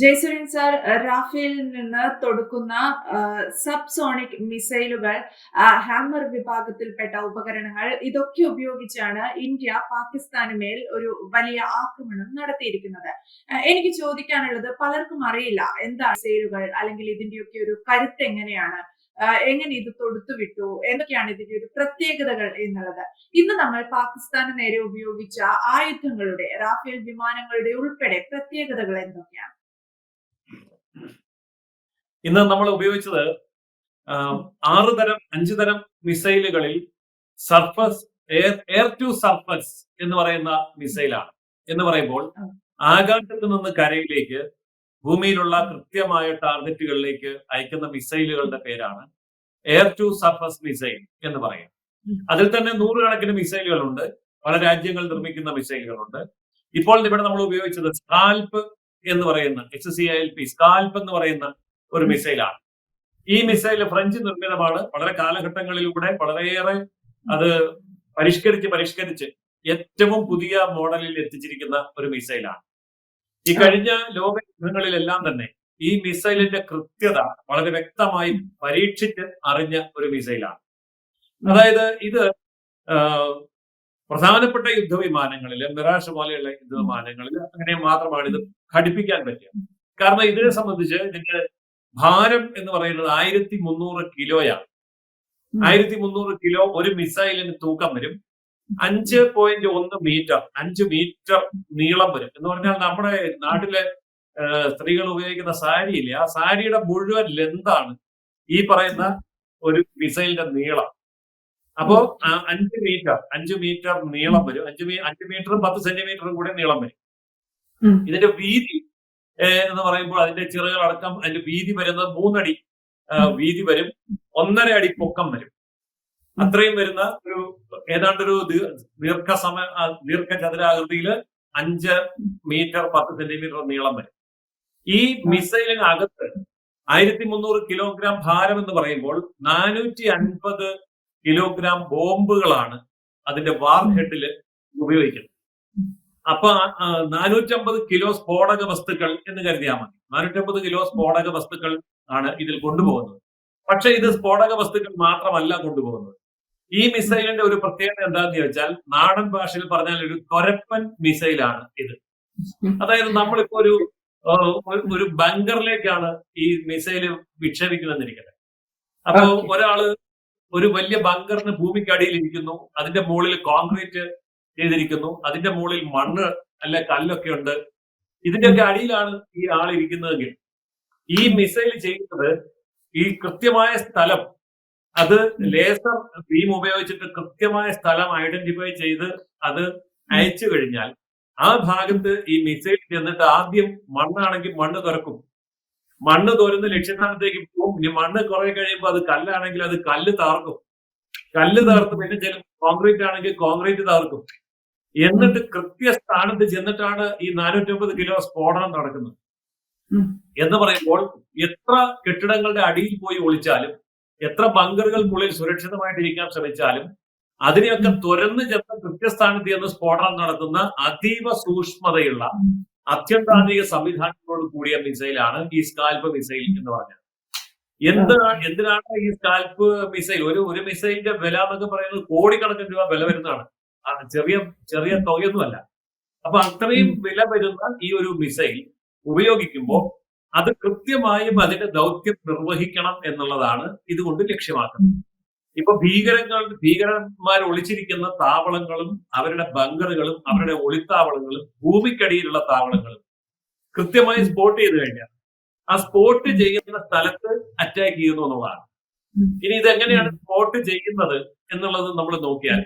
ജയ്സുരൻ sir റാഫേലിൽ നിന്ന് തൊടുക്കുന്ന സബ് സോണിക് മിസൈലുകൾ ഹാമർ വിഭാഗത്തിൽപ്പെട്ട ഉപകരണങ്ങൾ ഇതൊക്കെ ഉപയോഗിച്ചാണ് ഇന്ത്യ പാകിസ്ഥാന് മേൽ ഒരു വലിയ ആക്രമണം നടത്തിയിരിക്കുന്നത്. എനിക്ക് ചോദിക്കാനുള്ളത് പലർക്കും അറിയില്ല. എന്താണ് മിസൈലുകൾ അല്ലെങ്കിൽ ഇതിന്റെയൊക്കെ ഒരു കരുത്ത് എങ്ങനെയാണ്? എങ്ങനെ ഇത് തൊടുത്തുവിട്ടു? എന്തൊക്കെയാണ് ഇതിന്റെ ഒരു പ്രത്യേകതകൾ എന്നുള്ളത്? ഇന്ന് നമ്മൾ പാകിസ്ഥാന് നേരെ ഉപയോഗിച്ച ആയുധങ്ങളുടെ റാഫേൽ വിമാനങ്ങളുടെ ഉൾപ്പെടെ പ്രത്യേകതകൾ എന്തൊക്കെയാണ്? ഇന്ന് നമ്മൾ ഉപയോഗിച്ചത് ആറ് തരം അഞ്ചു തരം മിസൈലുകളിൽ സർഫസ് എയർ ടു സർഫസ് എന്ന് പറയുന്ന മിസൈലാണ്. എന്ന് പറയുമ്പോൾ ആകാശത്ത് നിന്ന് കരയിലേക്ക് ഭൂമിയിലുള്ള കൃത്യമായ ടാർഗറ്റുകളിലേക്ക് അയക്കുന്ന മിസൈലുകളുടെ പേരാണ് എയർ ടു സർഫസ് മിസൈൽ എന്ന് പറയാം. അതിൽ തന്നെ നൂറുകണക്കിന് മിസൈലുകളുണ്ട്. പല രാജ്യങ്ങൾ നിർമ്മിക്കുന്ന മിസൈലുകളുണ്ട്. ഇപ്പോൾ ഇവിടെ നമ്മൾ ഉപയോഗിച്ചത് സ്കാൽപ്പ് എന്ന് പറയുന്ന H C L P scalp എന്ന് പറയുന്ന ഒരു മിസൈലാണ്. ഈ മിസൈൽ ഫ്രഞ്ച് നിർമ്മിതമാണ്. വളരെ കാലഘട്ടങ്ങളിലൂടെ വളരെയേറെ അത് പരിഷ്കരിച്ച് പരിഷ്കരിച്ച് ഏറ്റവും പുതിയ മോഡലിൽ എത്തിച്ചിരിക്കുന്ന ഒരു മിസൈലാണ്. ഈ കഴിഞ്ഞ ലോക യുദ്ധങ്ങളിലെല്ലാം തന്നെ ഈ മിസൈലിന്റെ കൃത്യത വളരെ വ്യക്തമായി പരീക്ഷിച്ച് അറിഞ്ഞ ഒരു മിസൈലാണ്. അതായത് ഇത് പ്രധാനപ്പെട്ട യുദ്ധവിമാനങ്ങളിൽ മിറാഷ് പോലെയുള്ള യുദ്ധവിമാനങ്ങളിൽ അങ്ങനെ മാത്രമാണ് ഇത് ഘടിപ്പിക്കാൻ പറ്റുക കാരണം ഇതിനെ സംബന്ധിച്ച് ഇതിന്റെ ഭാരം എന്ന് പറയുന്നത് ആയിരത്തി മുന്നൂറ് കിലോയാണ്. ആയിരത്തി മുന്നൂറ് കിലോ ഒരു മിസൈലിന് തൂക്കം വരും. അഞ്ച് പോയിന്റ് ഒന്ന് മീറ്റർ അഞ്ച് മീറ്റർ നീളം വരും. എന്ന് പറഞ്ഞാൽ നമ്മുടെ നാട്ടിലെ സ്ത്രീകൾ ഉപയോഗിക്കുന്ന സാരിയില്ലേ ആ സാരിയുടെ മുഴുവൻ ലെന്താണ് ഈ പറയുന്ന ഒരു മിസൈലിന്റെ നീളം. അപ്പോ അഞ്ച് മീറ്റർ അഞ്ച് മീറ്റർ നീളം വരും. അഞ്ച് മീ അഞ്ച് മീറ്ററും പത്ത് സെന്റിമീറ്ററും കൂടെ നീളം വരും. ഇതിന്റെ വീതി എന്ന് പറയുമ്പോൾ അതിന്റെ ചിറകൾ അടക്കം അതിന്റെ വീതി വരുന്നത് മൂന്നടി വീതി വരും. ഒന്നര അടി പൊക്കം വരും. അത്രയും വരുന്ന ഒരു ഏതാണ്ട് ഒരു ദീർഘ സമയ ദീർഘ ദീർഘചതുരാകൃതിയിൽ അഞ്ച് മീറ്റർ പത്ത് സെന്റിമീറ്റർ നീളം വരും. ഈ മിസൈലിനകത്ത് ആയിരത്തി മുന്നൂറ് കിലോഗ്രാം ഭാരം എന്ന് പറയുമ്പോൾ നാനൂറ്റി അൻപത് കിലോഗ്രാം ബോംബുകളാണ് അതിന്റെ വാർ ഹെഡിൽ ഉപയോഗിക്കുന്നത്. അപ്പൊ നാനൂറ്റമ്പത് കിലോ സ്ഫോടക വസ്തുക്കൾ എന്ന് കരുതിയാൽ മതി. നാനൂറ്റമ്പത് കിലോ സ്ഫോടക വസ്തുക്കൾ ആണ് ഇതിൽ കൊണ്ടുപോകുന്നത്. പക്ഷെ ഇത് സ്ഫോടക വസ്തുക്കൾ മാത്രമല്ല കൊണ്ടുപോകുന്നത്. ഈ മിസൈലിന്റെ ഒരു പ്രത്യേകത എന്താണെന്ന് ചോദിച്ചാൽ നാടൻ ഭാഷയിൽ പറഞ്ഞാൽ ഒരു തൊരപ്പൻ മിസൈലാണ് ഇത്. അതായത് നമ്മളിപ്പോ ഒരു ഒരു- ബങ്കറിലേക്കാണ് ഈ മിസൈൽ വിക്ഷേപിക്കുന്നതെന്നിരിക്കട്ടെ അപ്പൊ. ഒരാൾ ഒരു വലിയ ബങ്കറിന് ഭൂമിക്കടിയിൽ ഇരിക്കുന്നു അതിന്റെ മുകളിൽ കോൺക്രീറ്റ് ചെയ്തിരിക്കുന്നു അതിന്റെ മുകളിൽ മണ്ണ് അല്ല കല്ലൊക്കെ ഉണ്ട്. ഇതിന്റെയൊക്കെ അടിയിലാണ് ഈ ആൾ ഇരിക്കുന്നതെങ്കിൽ ഈ മിസൈൽ ചെയ്യുന്നത് ഈ കൃത്യമായ സ്ഥലം അത് ലേസർ ബീം ഉപയോഗിച്ചിട്ട് കൃത്യമായ സ്ഥലം ഐഡന്റിഫൈ ചെയ്ത് അത് അയച്ചു കഴിഞ്ഞാൽ ആ ഭാഗത്ത് ഈ മിസൈൽ ചെന്നിട്ട് ആദ്യം മണ്ണാണെങ്കിൽ മണ്ണ് തുറക്കും മണ്ണ് തോരുന്ന ലക്ഷ്യസ്ഥാനത്തേക്ക് പോകും. ഇനി മണ്ണ് കുറെ കഴിയുമ്പോൾ അത് കല്ലാണെങ്കിൽ അത് കല്ല് താർക്കും കല്ല് താർത്ത് പിന്നെ ചില കോൺക്രീറ്റ് ആണെങ്കിൽ കോൺക്രീറ്റ് താർക്കും എന്നിട്ട് കൃത്യ സ്ഥാനത്ത് ചെന്നിട്ടാണ് ഈ നാനൂറ്റമ്പത് കിലോ സ്ഫോടനം നടക്കുന്നത്. എന്ന് പറയുമ്പോൾ എത്ര കെട്ടിടങ്ങളുടെ അടിയിൽ പോയി ഒളിച്ചാലും എത്ര ബങ്കറുകൾക്കുള്ളിൽ സുരക്ഷിതമായിട്ടിരിക്കാൻ ശ്രമിച്ചാലും അതിനെയൊക്കെ തുരന്ന് ചെന്ന് കൃത്യസ്ഥാനത്ത് ചെന്ന് സ്ഫോടനം നടത്തുന്ന അതീവ സൂക്ഷ്മതയുള്ള അത്യന്താധിക സംവിധാനങ്ങളോട് കൂടിയ മിസൈലാണ് ഈ സ്കാൽപ്പ് മിസൈൽ എന്ന് പറഞ്ഞത്. എന്താണ് എന്തിനാണ് ഈ സ്കാൽപ്പ് മിസൈൽ? ഒരു ഒരു മിസൈലിന്റെ വില എന്നൊക്കെ പറയുന്നത് കോടിക്കണക്കിന് രൂപ വില വരുന്നതാണ്. ചെറിയ ചെറിയ തുകയൊന്നുമല്ല. അപ്പൊ അത്രയും വില വരുന്ന ഈ ഒരു മിസൈൽ ഉപയോഗിക്കുമ്പോൾ അത് കൃത്യമായും അതിന്റെ ദൗത്യം നിർവഹിക്കണം എന്നുള്ളതാണ് ഇതുകൊണ്ട് ലക്ഷ്യമാക്കുന്നത് ഇപ്പൊ ഭീകരങ്ങൾ ഭീകരന്മാർ ഒളിച്ചിരിക്കുന്ന താവളങ്ങളും അവരുടെ ബങ്കറുകളും അവരുടെ ഒളിത്താവളങ്ങളും ഭൂമിക്കടിയിലുള്ള താവളങ്ങളും കൃത്യമായി സ്പോട്ട് ചെയ്ത് കഴിഞ്ഞാൽ ആ സ്പോട്ട് ചെയ്യുന്ന സ്ഥലത്ത് അറ്റാക്ക് ചെയ്യുന്നു എന്നുള്ളതാണ്. ഇനി ഇതെങ്ങനെയാണ് സ്പോട്ട് ചെയ്യുന്നത് എന്നുള്ളത് നമ്മൾ നോക്കിയാൽ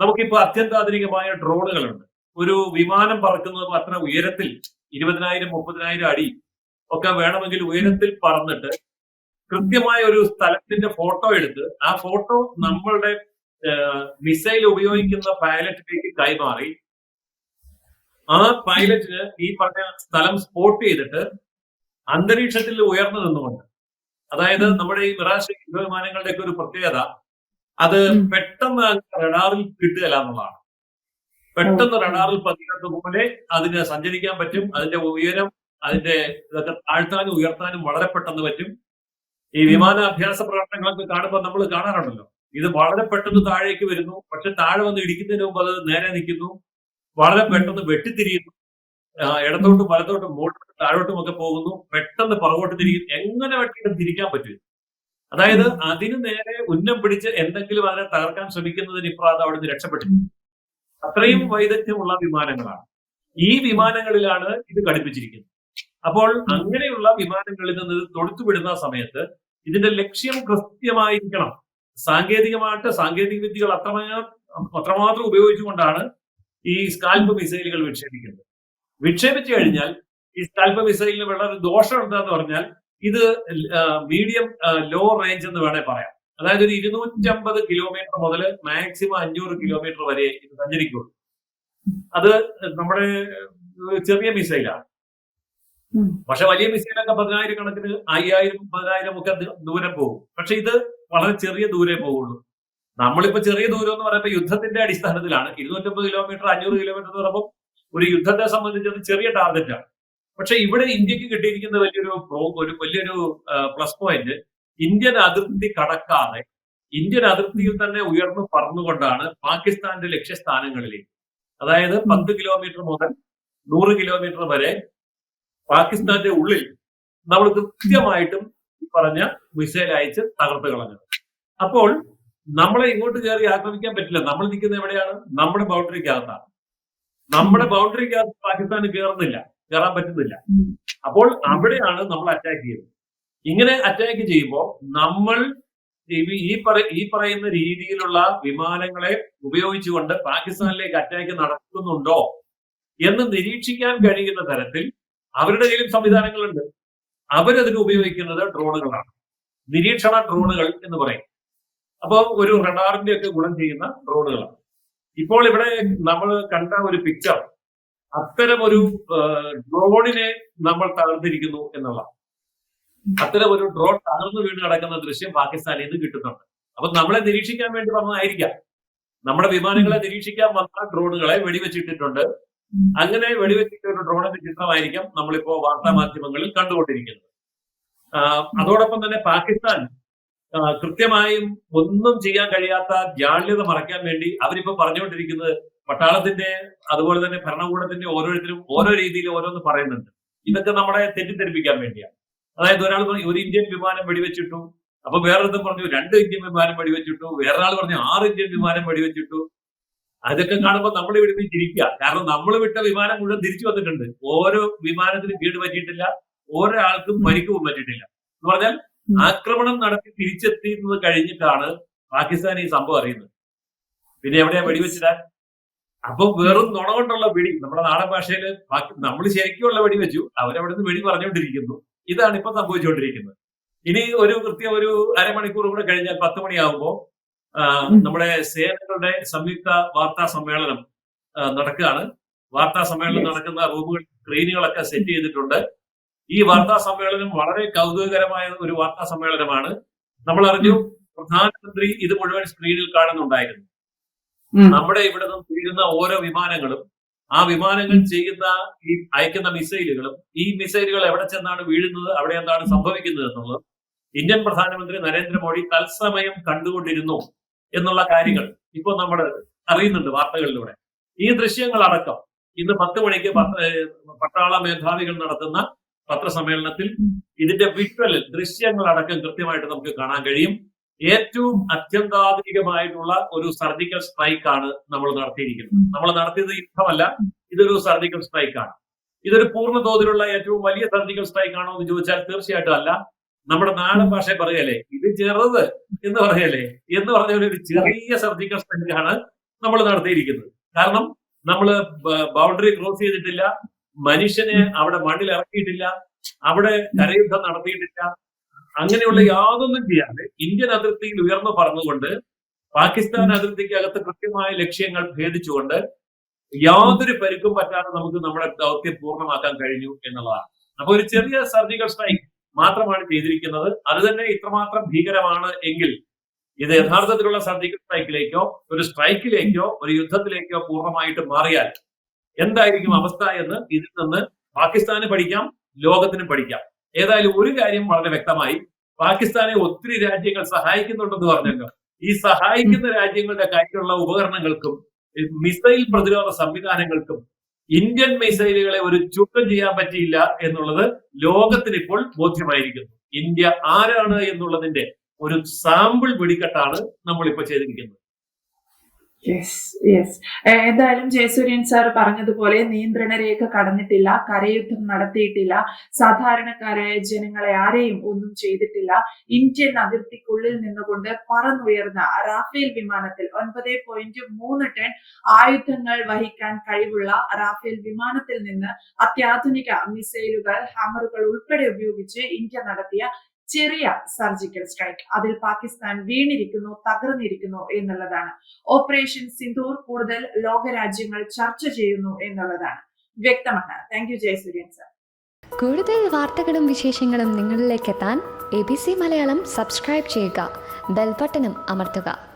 നമുക്കിപ്പോ അത്യന്താധുനികമായ ഡ്രോണുകളുണ്ട് ഒരു വിമാനം പറക്കുന്നത് അത്ര ഉയരത്തിൽ ഇരുപതിനായിരം മുപ്പതിനായിരം അടി ഒക്കെ വേണമെങ്കിൽ ഉയരത്തിൽ പറന്നിട്ട് കൃത്യമായ ഒരു സ്ഥലത്തിന്റെ ഫോട്ടോ എടുത്ത് ആ ഫോട്ടോ നമ്മളുടെ മിസൈൽ ഉപയോഗിക്കുന്ന പൈലറ്റിലേക്ക് കൈമാറി. ആ പൈലറ്റിന് ഈ പറഞ്ഞ സ്ഥലം സ്പോട്ട് ചെയ്തിട്ട് അന്തരീക്ഷത്തിൽ ഉയർന്നു നിന്നുകൊണ്ട്. അതായത് നമ്മുടെ ഈ മിറാഷ് യുദ്ധവിമാനങ്ങളുടെ ഒക്കെ ഒരു പ്രത്യേകത അത്. പെട്ടെന്ന് റഡാറിൽ കിട്ടുകയില്ല എന്നുള്ളതാണ്. പെട്ടെന്ന് റഡാറിൽ പതിക്കുന്നത് പോലെ അതിന് സഞ്ചരിക്കാൻ പറ്റും അതിന്റെ ഉയരം അതിന്റെ ഇതൊക്കെ താഴ്ത്താനും ഉയർത്താനും വളരെ പെട്ടെന്ന് പറ്റും. ഈ വിമാനാഭ്യാസ പ്രവർത്തനങ്ങളൊക്കെ കാണുമ്പോൾ നമ്മൾ കാണാറുണ്ടല്ലോ. ഇത് വളരെ പെട്ടെന്ന് താഴേക്ക് വരുന്നു. പക്ഷെ താഴെ വന്ന് ഇടിക്കുന്നതിന് മുമ്പ് അത് നേരെ നിൽക്കുന്നു. വളരെ പെട്ടെന്ന് വെട്ടിത്തിരിയുന്നു. ഇടത്തോട്ടും വലത്തോട്ടും മുകളിലോട്ടും താഴോട്ടും ഒക്കെ പോകുന്നു. പെട്ടെന്ന് പുറകോട്ട് തിരിക്കും. എങ്ങനെ വെട്ടിയിട്ടും തിരിക്കാൻ പറ്റും. അതായത് അതിന് നേരെ ഉന്നം പിടിച്ച് എന്തെങ്കിലും അതിനെ തകർക്കാൻ ശ്രമിക്കുന്നതിന് ഇപ്പോൾ അത് അവിടുന്ന് രക്ഷപ്പെട്ടില്ല അത്രയും വൈദഗ്ധ്യമുള്ള വിമാനങ്ങളാണ്. ഈ വിമാനങ്ങളിലാണ് ഇത് ഘടിപ്പിച്ചിരിക്കുന്നത്. അപ്പോൾ അങ്ങനെയുള്ള വിമാനങ്ങളിൽ നിന്ന് തൊടുത്തുവിടുന്ന സമയത്ത് ഇതിന്റെ ലക്ഷ്യം കൃത്യമായിരിക്കണം. സാങ്കേതികമായിട്ട് സാങ്കേതിക വിദ്യകൾ അത്രമാത്രം അത്രമാത്രം ഉപയോഗിച്ചുകൊണ്ടാണ് ഈ സ്കാൽപ്പ് മിസൈലുകൾ വിക്ഷേപിക്കുന്നത്. വിക്ഷേപിച്ചു കഴിഞ്ഞാൽ ഈ സ്കാൽപ്പ് മിസൈലിന് വളരെ ദോഷം എന്താന്ന് പറഞ്ഞാൽ ഇത് മീഡിയം ലോ റേഞ്ച് എന്ന് വേണേ പറയാം. അതായത് ഒരു ഇരുന്നൂറ്റമ്പത് കിലോമീറ്റർ മുതൽ മാക്സിമം അഞ്ഞൂറ് കിലോമീറ്റർ വരെ ഇത് സഞ്ചരിക്കുള്ളൂ. അത് നമ്മുടെ ചെറിയ മിസൈലാണ്. പക്ഷെ വലിയ മിസൈലൊക്കെ പതിനായിരം കണക്കിന് അയ്യായിരം പതിനായിരം ഒക്കെ ദൂരം പോകും. പക്ഷെ ഇത് വളരെ ചെറിയ ദൂരേ പോകുള്ളൂ. നമ്മളിപ്പോ ചെറിയ ദൂരം എന്ന് പറയുമ്പോൾ യുദ്ധത്തിന്റെ അടിസ്ഥാനത്തിലാണ്. ഇരുന്നൂറ്റമ്പത് കിലോമീറ്റർ അഞ്ഞൂറ് കിലോമീറ്റർ എന്ന് പറയുമ്പോൾ ഒരു യുദ്ധത്തെ സംബന്ധിച്ചത് ചെറിയ ടാർഗറ്റാണ് പക്ഷെ ഇവിടെ ഇന്ത്യയ്ക്ക് കിട്ടിയിരിക്കുന്ന വലിയൊരു പ്രോ ഒരു വലിയൊരു പ്ലസ് പോയിന്റ് ഇന്ത്യൻ അതിർത്തി കടക്കാതെ ഇന്ത്യൻ അതിർത്തിയിൽ തന്നെ ഉയർന്നു പറന്നുകൊണ്ടാണ് പാകിസ്ഥാന്റെ ലക്ഷ്യസ്ഥാനങ്ങളിലേക്ക്. അതായത് പത്ത് കിലോമീറ്റർ മുതൽ നൂറ് കിലോമീറ്റർ വരെ പാകിസ്ഥാന്റെ ഉള്ളിൽ നമ്മൾ കൃത്യമായിട്ടും പറഞ്ഞ മിസൈൽ അയച്ച് തകർത്ത് കളഞ്ഞത്. അപ്പോൾ നമ്മളെ ഇങ്ങോട്ട് കയറി ആക്രമിക്കാൻ പറ്റില്ല. നമ്മൾ നിൽക്കുന്ന എവിടെയാണ്? നമ്മുടെ ബൗണ്ടറിക്കകത്താണ് നമ്മുടെ ബൗണ്ടറിക്കകത്ത് പാകിസ്ഥാന് കയറുന്നില്ല കയറാൻ പറ്റുന്നില്ല. അപ്പോൾ അവിടെയാണ് നമ്മൾ അറ്റാക്ക് ചെയ്യുന്നത് ഇങ്ങനെ അറ്റാക്ക് ചെയ്യുമ്പോൾ നമ്മൾ ഈ- ഈ പറയുന്ന രീതിയിലുള്ള വിമാനങ്ങളെ ഉപയോഗിച്ചുകൊണ്ട് പാകിസ്ഥാനിലേക്ക് അറ്റാക്ക് നടക്കുന്നുണ്ടോ എന്ന് നിരീക്ഷിക്കാൻ കഴിയുന്ന തരത്തിൽ അവരുടെ കയ്യിലും സംവിധാനങ്ങളുണ്ട്. അവരതിന് ഉപയോഗിക്കുന്നത് ഡ്രോണുകളാണ്. നിരീക്ഷണ ഡ്രോണുകൾ എന്ന് പറയും. അപ്പോൾ ഒരു റഡാറിന്റെ ഒക്കെ ഗുണം ചെയ്യുന്ന ഡ്രോണുകളാണ്. ഇപ്പോൾ ഇവിടെ നമ്മൾ കണ്ട ഒരു പിക്ചർ അത്തരം ഒരു ഡ്രോണിനെ നമ്മൾ തകർത്തിരിക്കുന്നു എന്നുള്ള അത്തരം ഒരു ഡ്രോൺ തകർന്നു വീണ് കിടക്കുന്ന ദൃശ്യം പാകിസ്ഥാനിൽ നിന്ന് കിട്ടുന്നുണ്ട്. അപ്പൊ നമ്മളെ നിരീക്ഷിക്കാൻ വേണ്ടി വന്നതായിരിക്കാം. നമ്മുടെ വിമാനങ്ങളെ നിരീക്ഷിക്കാൻ വന്ന ഡ്രോണുകളെ വെടിവെച്ചിട്ടിട്ടുണ്ട്. അങ്ങനെ വെടിവെച്ചിട്ട ഒരു ഡ്രോണിന്റെ ചിത്രമായിരിക്കാം നമ്മളിപ്പോ വാർത്താ മാധ്യമങ്ങളിൽ കണ്ടുകൊണ്ടിരിക്കുന്നത്. അതോടൊപ്പം തന്നെ പാകിസ്ഥാൻ കൃത്യമായും ഒന്നും ചെയ്യാൻ കഴിയാത്ത ജാള്യത മറയ്ക്കാൻ വേണ്ടി അവരിപ്പോ പറഞ്ഞുകൊണ്ടിരിക്കുന്നത് പട്ടാളത്തിന്റെ അതുപോലെ തന്നെ ഭരണകൂടത്തിന്റെ ഓരോരുത്തരും ഓരോ രീതിയിൽ ഓരോന്ന് പറയുന്നുണ്ട്. ഇതൊക്കെ നമ്മളെ തെറ്റിദ്ധരിപ്പിക്കാൻ വേണ്ടിയാണ്. അതായത് ഒരാൾ പറഞ്ഞു ഒരു ഇന്ത്യൻ വിമാനം വെടിവെച്ചിട്ടു. അപ്പൊ വേറൊരുത്തും പറഞ്ഞു രണ്ട് ഇന്ത്യൻ വിമാനം വെടിവെച്ചിട്ടു. വേറൊരാൾ പറഞ്ഞു ആറ് ഇന്ത്യൻ വിമാനം വെടിവെച്ചിട്ടു. അതൊക്കെ കാണുമ്പോൾ നമ്മൾ ഇവിടെ നിന്ന് ചിരിക്കുക. കാരണം നമ്മൾ വിട്ട വിമാനം മുഴുവൻ തിരിച്ചു വന്നിട്ടുണ്ട്. ഓരോ വിമാനത്തിനും വീട് പറ്റിയിട്ടില്ല. ഓരോ ആൾക്കും പരിക്കും പറ്റിയിട്ടില്ല. എന്ന് പറഞ്ഞാൽ ആക്രമണം നടത്തി തിരിച്ചെത്തിയിരുന്നത് കഴിഞ്ഞിട്ടാണ് പാകിസ്ഥാൻ ഈ സംഭവം അറിയുന്നത്. പിന്നെ എവിടെയാ വെടിവെച്ചിടാൻ അപ്പൊ വെറും നുണ കൊണ്ടുള്ള വെടി. നമ്മുടെ നാടൻ ഭാഷയിൽ നമ്മൾ ശരിക്കുമുള്ള വെടി വെച്ചു. അവരവിടെ നിന്ന് വെടി പറഞ്ഞുകൊണ്ടിരിക്കുന്നു. ഇതാണ് ഇപ്പൊ സംഭവിച്ചുകൊണ്ടിരിക്കുന്നത്. ഇനി ഒരു കൃത്യം ഒരു അരമണിക്കൂർ കൂടെ കഴിഞ്ഞാൽ പത്ത് മണിയാകുമ്പോൾ. നമ്മുടെ സേനകളുടെ സംയുക്ത വാർത്താ സമ്മേളനം നടക്കുകയാണ്. വാർത്താ സമ്മേളനം. നടക്കുന്ന റൂമുകൾ സ്ക്രീനുകളൊക്കെ സെറ്റ് ചെയ്തിട്ടുണ്ട്. ഈ വാർത്താ സമ്മേളനം വളരെ കൗതുകകരമായ ഒരു വാർത്താ സമ്മേളനമാണ്. നമ്മൾ അറിഞ്ഞു പ്രധാനമന്ത്രി ഇത് മുഴുവൻ സ്ക്രീനിൽ കാണുന്നുണ്ടായിരുന്നു. നമ്മുടെ ഇവിടെ നിന്ന് തീരുന്ന ഓരോ വിമാനങ്ങളും ആ വിമാനങ്ങൾ ചെയ്യുന്ന ഈ അയക്കുന്ന മിസൈലുകളും ഈ മിസൈലുകൾ എവിടെ ചെന്നാണ് വീഴുന്നത് അവിടെ എന്താണ് സംഭവിക്കുന്നത് എന്നുള്ളത് ഇന്ത്യൻ പ്രധാനമന്ത്രി നരേന്ദ്രമോദി തത്സമയം കണ്ടുകൊണ്ടിരുന്നു. എന്നുള്ള കാര്യങ്ങൾ ഇപ്പോൾ നമ്മൾ അറിയുന്നുണ്ട് വാർത്തകളിലൂടെ. ഈ ദൃശ്യങ്ങൾ അടക്കം ഇന്ന് പത്ത് മണിക്ക് പട്ടാള മേധാവികൾ നടത്തുന്ന പത്രസമ്മേളനത്തിൽ ഇതിന്റെ വിഷ്വൽ ദൃശ്യങ്ങൾ അടക്കം കൃത്യമായിട്ട് നമുക്ക് കാണാൻ കഴിയും. ഏറ്റവും അത്യന്താധുനികമായിട്ടുള്ള ഒരു സർജിക്കൽ സ്ട്രൈക്ക് ആണ് നമ്മൾ നടത്തിയിരിക്കുന്നത്. നമ്മൾ നടത്തിയത് യുദ്ധമല്ല ഇതൊരു സർജിക്കൽ സ്ട്രൈക്ക് ആണ്. ഇതൊരു പൂർണ തോതിലുള്ള ഏറ്റവും വലിയ സർജിക്കൽ സ്ട്രൈക്ക് ആണോ എന്ന് ചോദിച്ചാൽ തീർച്ചയായിട്ടും അല്ല. നമ്മുടെ നാടൻ ഭാഷ പറയല്ലേ? ഇത് ചെറുത് എന്ന് പറയല്ലേ? എന്ന് പറഞ്ഞ ഒരു ചെറിയ സർജിക്കൽ സ്ട്രൈക്കാണ് നമ്മൾ നടത്തിയിരിക്കുന്നത്. കാരണം നമ്മൾ ബൗണ്ടറി ക്രോസ് ചെയ്തിട്ടില്ല. മനുഷ്യനെ അവിടെ മണ്ണിൽ ഇറക്കിയിട്ടില്ല. അവിടെ കരയുദ്ധം നടത്തിയിട്ടില്ല. അങ്ങനെയുള്ള യാതൊന്നും ചെയ്യാതെ ഇന്ത്യൻ അതിർത്തിയിൽ ഉയർന്നു പറഞ്ഞുകൊണ്ട് പാകിസ്ഥാൻ അതിർത്തിക്കകത്ത് കൃത്യമായ ലക്ഷ്യങ്ങൾ ഭേദിച്ചുകൊണ്ട് യാതൊരു പരിക്കും പറ്റാതെ നമുക്ക് നമ്മുടെ ദൗത്യം പൂർണമാക്കാൻ കഴിഞ്ഞു എന്നുള്ളതാണ്. അപ്പൊ ഒരു ചെറിയ സർജിക്കൽ സ്ട്രൈക്ക് മാത്രമാണ് ചെയ്തിരിക്കുന്നത്. അത് തന്നെ ഇത്രമാത്രം ഭീകരമാണ് എങ്കിൽ ഇത് യഥാർത്ഥത്തിലുള്ള സർജിക്കൽ സ്ട്രൈക്കിലേക്കോ ഒരു സ്ട്രൈക്കിലേക്കോ ഒരു യുദ്ധത്തിലേക്കോ പൂർണമായിട്ട് മാറിയാൽ എന്തായിരിക്കും അവസ്ഥ എന്ന് ഇതിൽ നിന്ന് പാകിസ്ഥാന് പഠിക്കാം ലോകത്തിന് പഠിക്കാം. ഏതായാലും ഒരു കാര്യം വളരെ വ്യക്തമായി പാകിസ്ഥാനെ ഒത്തിരി രാജ്യങ്ങൾ സഹായിക്കുന്നുണ്ടെന്ന് പറഞ്ഞല്ലോ. ഈ സഹായിക്കുന്ന രാജ്യങ്ങളുടെ കയ്യിലുള്ള ഉപകരണങ്ങൾക്കും മിസൈൽ പ്രതിരോധ സംവിധാനങ്ങൾക്കും ഇന്ത്യൻ മിസൈലുകളെ ഒരു ചുക്കം ചെയ്യാൻ പറ്റിയില്ല എന്നുള്ളത് ലോകത്തിന് ഇപ്പോൾ ബോധ്യമായിരിക്കുന്നു. ഇന്ത്യ ആരാണ് എന്നുള്ളതിന്റെ ഒരു സാമ്പിൾ വെടിക്കെട്ടാണ് നമ്മളിപ്പോ ചെയ്തിരിക്കുന്നത്. യെസ് യെസ് എന്തായാലും ജയസൂര്യൻ സാർ പറഞ്ഞതുപോലെ നിയന്ത്രണ രേഖ കടന്നിട്ടില്ല കരയുദ്ധം നടത്തിയിട്ടില്ല. സാധാരണക്കാരായ ജനങ്ങളെ ആരെയും ഒന്നും ചെയ്തിട്ടില്ല. ഇന്ത്യൻ അതിർത്തിക്കുള്ളിൽ നിന്നുകൊണ്ട് പറന്നുയർന്ന റാഫേൽ വിമാനത്തിൽ ഒൻപത് പോയിന്റ് മൂന്ന് ടൺ ആയുധങ്ങൾ വഹിക്കാൻ കഴിവുള്ള റാഫേൽ വിമാനത്തിൽ നിന്ന് അത്യാധുനിക മിസൈലുകൾ ഹാമറുകൾ ഉൾപ്പെടെ ഉപയോഗിച്ച് ഇന്ത്യ നടത്തിയ ചെറിയ സർജിക്കൽ സ്ട്രൈക്ക്. അതിൽ പാകിസ്ഥാൻ വീണിരിക്കുന്നു തകർന്നിരിക്കുന്നു എന്നുള്ളതാണ്. ഓപ്പറേഷൻ സിന്ധൂർ കൂടുതൽ ലോകരാജ്യങ്ങൾ ചർച്ച ചെയ്യുന്നു എന്നുള്ളതാണ് വ്യക്തമാണ്. Thank you Jayasuryan sir. കൂടുതൽ വാർത്തകളും വിശേഷങ്ങളും നിങ്ങളിലേക്ക് എത്താൻ A B C Malayalam subscribe ചെയ്യുക. ബെൽബട്ടനും അമർത്തുക.